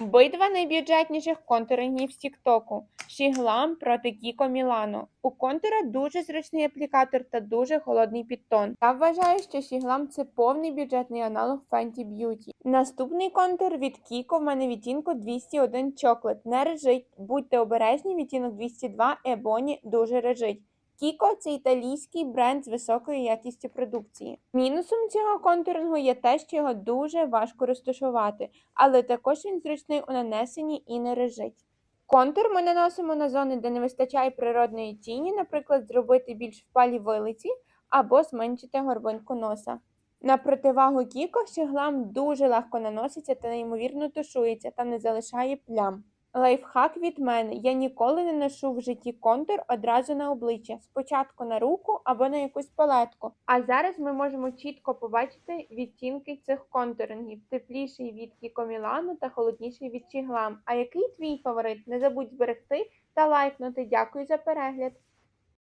Битва найбюджетніших контурингів з Тіктоку. Шіглам проти Кіко Мілано. У контура дуже зручний аплікатор та дуже холодний підтон. Я вважаю, що Шіглам це повний бюджетний аналог Fenty Beauty. Наступний контур від Кіко в мене відтінку 201 Chocolate. Не режить. Будьте обережні, відтінок 202 Ебоні дуже режить. Кіко це італійський бренд з високою якістю продукції. Мінусом цього контурингу є те, що його дуже важко розташувати, але також він зручний у нанесенні і не режить. Контур ми наносимо на зони, де не вистачає природної тіні, наприклад, зробити більш впалі вилиці або зменшити горбинку носа. На противагу Кіко щеглам дуже легко наноситься та неймовірно тушується та не залишає плям. Лайфхак від мене. Я ніколи не ношу в житті контур одразу на обличчя, спочатку на руку або на якусь палетку. А зараз ми можемо чітко побачити відтінки цих контурингів: тепліший від кікомілану та холодніший від Чіглам. А який твій фаворит? Не забудь зберегти та лайкнути. Дякую за перегляд!